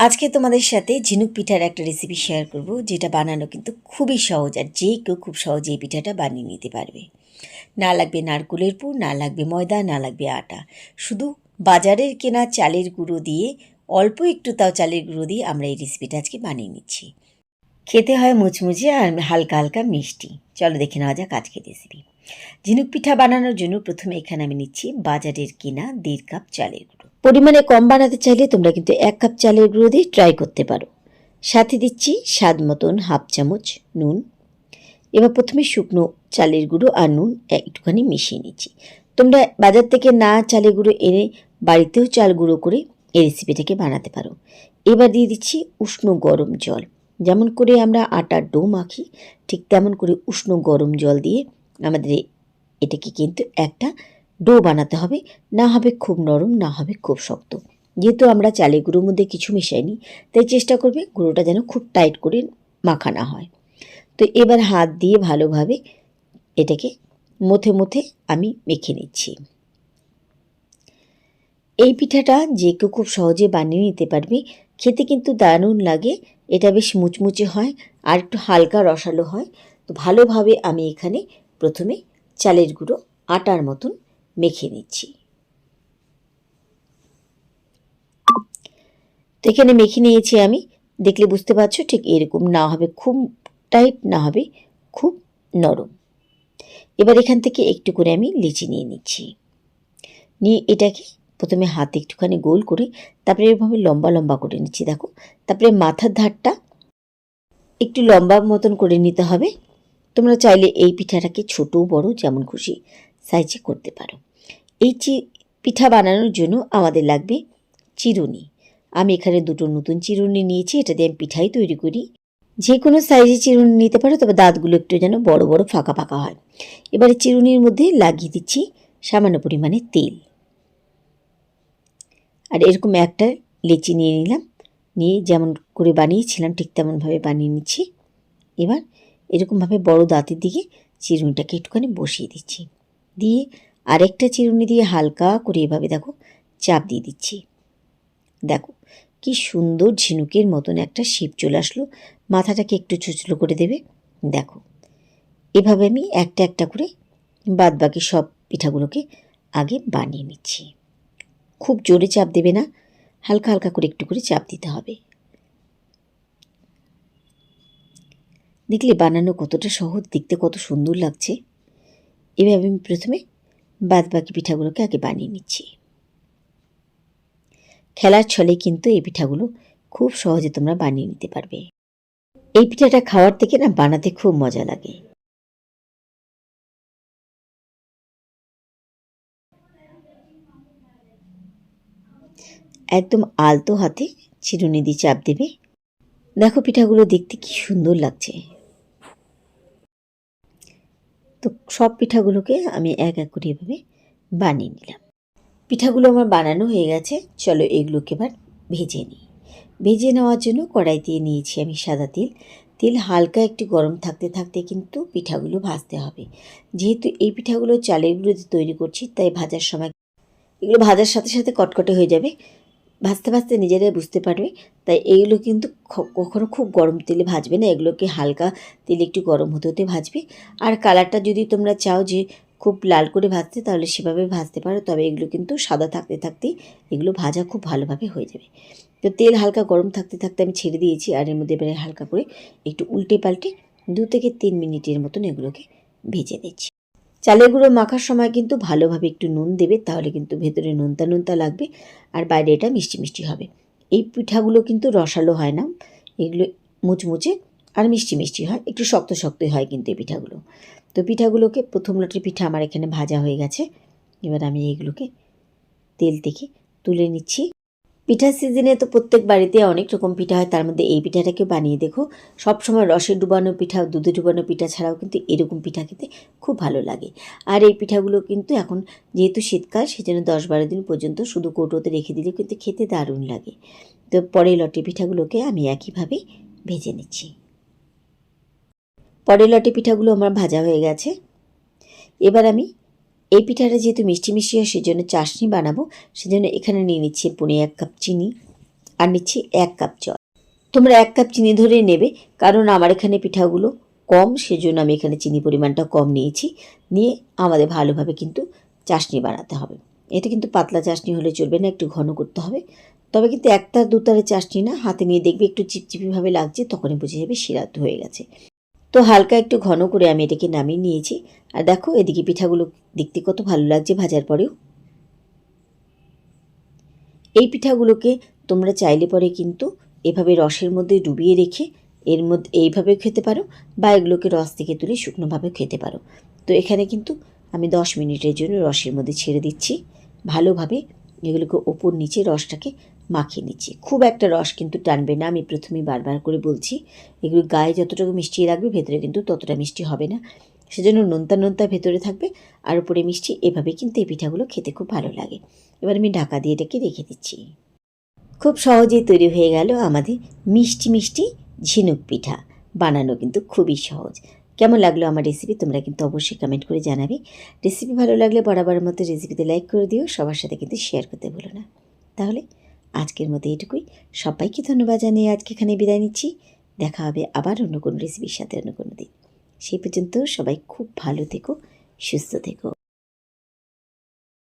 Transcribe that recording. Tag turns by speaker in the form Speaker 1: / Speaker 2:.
Speaker 1: আজকে তোমাদের সাথে ঝিনুক পিঠার একটা রেসিপি শেয়ার করব, যেটা বানানো কিন্তু খুবই সহজ আর যে কেউ খুব সহজে এই পিঠাটা বানিয়ে নিতে পারবে। না লাগবে নারকুলের পুর, না লাগবে ময়দা, না লাগবে আটা। শুধু বাজারের কেনা চালের গুঁড়ো দিয়ে, অল্প একটু তাও চালের গুঁড়ো দিয়ে আমরা এই রেসিপিটা আজকে বানিয়ে নিচ্ছি। খেতে হয় মুচমুচে আর হালকা হালকা মিষ্টি। চলো দেখে নেওয়া যাক আজকের রেসিপি ঝিনুক পিঠা বানানোর জন্য প্রথমে এখানে আমি নিচ্ছি বাজারের কেনা দেড় কাপ চালের পরিমাণে কম বানাতে চাইলে তোমরা কিন্তু এক কাপ চালের গুঁড়ো দিয়ে ট্রাই করতে পারো। সাথে দিচ্ছি স্বাদ মতন হাফ চামচ নুন। এবার প্রথমে শুকনো চালের গুঁড়ো আর নুন একটুখানি মিশিয়ে নিচ্ছি। তোমরা বাজার থেকে না চালের গুঁড়ো এনে বাড়িতেও চাল গুঁড়ো করে এই রেসিপিটাকে বানাতে পারো। এবার দিয়ে দিচ্ছি উষ্ণ গরম জল। যেমন করে আমরা আটার ডো মাখি, ঠিক তেমন করে উষ্ণ গরম জল দিয়ে আমাদের এটাকে কিন্তু একটা ডো বানাতে হবে, না হবে খুব নরম, না হবে খুব শক্ত। যেহেতু আমরা চালের গুঁড়োর মধ্যে কিছু মেশাইনি, তাই চেষ্টা করবে গুঁড়োটা যেন খুব টাইট করে মাখা না হয়। তো এবার হাত দিয়ে ভালোভাবে এটাকে মথে মথে আমি মেখে নিচ্ছি। এই পিঠাটা যে কেউ খুব সহজে বানিয়ে নিতে পারবে, খেতে কিন্তু দারুণ লাগে, এটা বেশ মুচমুচে হয়, আর একটু হালকা রসালো হয়। তো ভালোভাবে আমি এখানে প্রথমে চালের গুঁড়ো আটার মতন মেখে নিচ্ছি। তো এখানে মেখে নিয়েছি আমি। দেখলে বুঝতে পারছ ঠিক এরকম না হবে, খুব টাইট না হবে, খুব নরম। এবার এখান থেকে একটু করে আমি লিচি নিয়ে নিচ্ছি। নিয়ে এটাকে প্রথমে হাতে একটুখানি গোল করে তারপরে এভাবে লম্বা লম্বা করে নিচ্ছি, দেখো। তারপরে মাথার ধারটা একটু লম্বা মতন করে নিতে হবে। তোমরা চাইলে এই পিঠাটাকে ছোট বড় যেমন খুশি সাইজে করতে পারো। এই চি, পিঠা বানানোর জন্য আমাদের লাগবে চিরুনি। আমি এখানে দুটো নতুন চিরুনি নিয়েছি, এটা দিয়ে আমি পিঠাই তৈরি করি। যে কোনো সাইজে চিরুনি নিতে পারো, তবে দাঁতগুলো একটু যেন বড় বড় ফাঁকা ফাঁকা হয়। এবারে চিরুনির মধ্যে লাগিয়ে দিচ্ছি সামান্য পরিমাণে তেল। আর এরকম একটা লেচি নিয়ে নিলাম, নিয়ে যেমন করে বানিয়েছিলাম, ঠিক তেমনভাবে বানিয়ে নিচ্ছি। এবার এরকমভাবে বড় দাঁতের দিকে চিরুনিটাকে একটুখানি বসিয়ে দিচ্ছি। দিয়ে আরেকটা চিরুনি দিয়ে হালকা করে এভাবে, দেখো, চাপ দিয়ে দিচ্ছি। দেখো, কি সুন্দর ঝিনুকের মতন একটা শিপ চলে আসলো। মাথাটাকে একটু চুচলো করে দেবে। দেখো, এভাবে আমি একটা একটা করে বাদ বাকি সব পিঠাগুলোকে আগে বানিয়ে নিচ্ছি। খুব জোরে চাপ দেবে না, হালকা হালকা করে একটু করে চাপ দিতে হবে। দেখলে বানানো কতটা সহজ, দেখতে কত সুন্দর লাগছে। এভাবে আমি প্রথমে বাদ বাকি পিঠাগুলোকে আগে বানিয়ে নিচ্ছি। খেলার ছলে কিন্তু এই পিঠাগুলো খুব সহজে তোমরা বানিয়ে নিতে পারবে। এই পিঠাটা খাওয়ার থেকে না বানাতে খুব মজা লাগে। একদম আলতো হাতে চিরুনি দিয়ে চাপ দেবে। দেখো পিঠাগুলো দেখতে কি সুন্দর লাগছে। তো সব পিঠাগুলোকে আমি এক এক করে এভাবে বানিয়ে নিলাম। পিঠাগুলো আমার বানানো হয়ে গেছে, চলো এগুলোকে এবার ভেজে নিই। ভেজে নেওয়ার জন্য কড়াই দিয়ে নিয়েছি আমি সাদা তেল। তেল হালকা একটু গরম থাকতে থাকতে কিন্তু পিঠাগুলো ভাজতে হবে। যেহেতু এই পিঠাগুলো চালের গুঁড়ো তৈরি করছি, তাই ভাজার সময় এগুলো ভাজার সাথে সাথে কটকটে হয়ে যাবে। ভাজতে ভাজতে নিজেরাই বুঝতে পারবে। তাই এইগুলো কিন্তু কখনো খুব গরম তেলে ভাজবে না। এগুলোকে হালকা তেলে একটু গরম হতে হতে ভাজবে। আর কালারটা যদি তোমরা চাও যে খুব লাল করে ভাজতে, তাহলে সেভাবে ভাজতে পারো। তবে এগুলো কিন্তু সাদা থাকতে থাকতেই এগুলো ভাজা খুব ভালোভাবে হয়ে যাবে। তো তেল হালকা গরম থাকতে থাকতে আমি ছেড়ে দিয়েছি। আর এর মধ্যে এবারে হালকা করে একটু উল্টে পাল্টে দু থেকে তিন মিনিটের মতন এগুলোকে ভেজে নিচ্ছি। চালের গুঁড়ো মাখার সময় কিন্তু ভালোভাবে একটু নুন দেবে, তাহলে কিন্তু ভেতরে নোনতা নোনতা লাগবে আর বাইরে এটা মিষ্টি মিষ্টি হবে। এই পিঠাগুলো কিন্তু রসালো হয় না, এগুলো মুচমুচে আর মিষ্টি মিষ্টি হয়, একটু শক্ত শক্তই হয় কিন্তু এই পিঠাগুলো। তো পিঠাগুলোকে প্রথম লটের পিঠা আমার এখানে ভাজা হয়ে গেছে, এবার আমি এগুলোকে তেল থেকে তুলে নিচ্ছি। পিঠার সিজনে তো প্রত্যেক বাড়িতে অনেক রকম পিঠা হয়, তার মধ্যে এই পিঠাটাকে বানিয়ে দেখো। সবসময় রসে ডুবানো পিঠা, দুধে ডুবানো পিঠা ছাড়াও কিন্তু এরকম পিঠা খেতে খুব ভালো লাগে। আর এই পিঠাগুলো কিন্তু এখন যেহেতু শীতকাল, সেজন্য দশ বারো দিন পর্যন্ত শুধু কৌটোতে রেখে দিলে কিন্তু খেতে দারুণ লাগে। তো পরে লটে পিঠাগুলোকে আমি একইভাবে ভেজে নিচ্ছি। পরে লটে পিঠাগুলো আমার ভাজা হয়ে গেছে। এবার আমি এই পিঠাটা যেহেতু মিষ্টি মিষ্টি হয়, সেজন্য চাশনি বানাবো। সেজন্য এখানে নিয়ে নিচ্ছি পুনে এক কাপ চিনি আর নিচ্ছি এক কাপ জল। তোমরা এক কাপ চিনি ধরে নেবে, কারণ আমার এখানে পিঠাগুলো কম, সেজন্য আমি এখানে চিনি পরিমাণটা কম নিয়েছি। নিয়ে আমাদের ভালোভাবে কিন্তু চাশনি বানাতে হবে। এটা কিন্তু পাতলা চাশনি হলে চলবে না, একটু ঘন করতে হবে। তবে কিন্তু একটা দুতারে চাশনি না, হাতে নিয়ে দেখবে একটু চিপচিপিভাবে লাগছে, তখনই বুঝে যাবে শিরাত হয়ে গেছে। তো হালকা একটু ঘন করে আমি এটাকে নামিয়ে নিয়েছি। আর দেখো, এদিকে পিঠাগুলো দেখতে কত ভালো লাগছে ভাজার পরেও। এই পিঠাগুলোকে তোমরা চাইলে পরে কিন্তু এভাবে রসের মধ্যে ডুবিয়ে রেখে এর মধ্যে এইভাবে খেতে পারো বা এগুলোকে রস থেকে তুলে শুকনোভাবে খেতে পারো। তো এখানে কিন্তু আমি দশ মিনিটের জন্য রসের মধ্যে ছেড়ে দিচ্ছি। ভালোভাবে এগুলোকে ওপর নিচে রসটাকে মাখিয়ে নিচ্ছি। খুব একটা রস কিন্তু টানবে না, আমি প্রথমেই বারবার করে বলছি, এগুলো গায়ে যতটুকু মিষ্টি রাখবে ভেতরে কিন্তু ততটা মিষ্টি হবে না। সেজন্য নোনতা নোনতা ভেতরে থাকবে, আর উপরে মিষ্টি, এভাবে কিন্তু এই পিঠাগুলো খেতে খুব ভালো লাগে। এবার আমি ঢাকা দিয়ে এটাকে রেখে দিচ্ছি। খুব সহজেই তৈরি হয়ে গেল আমাদের মিষ্টি মিষ্টি ঝিনুক পিঠা। বানানো কিন্তু খুবই সহজ। কেমন লাগল আমার রেসিপি তোমরা কিন্তু অবশ্যই কমেন্ট করে জানাবে। রেসিপি ভালো লাগলে বরাবর মতো রেসিপিতে লাইক করে দিও, সবার সাথে কিন্তু শেয়ার করতে ভুলো না। তাহলে আজকের মতো এটুকুই। সবাইকে ধন্যবাদ জানিয়ে আজকে এখানে বিদায় নিচ্ছি। দেখা হবে আবার অন্য কোনো রেসিপির সাথে, অন্য কোনো দিন। সেই পর্যন্ত সবাই খুব ভালো থেকো, সুস্থ থেকো।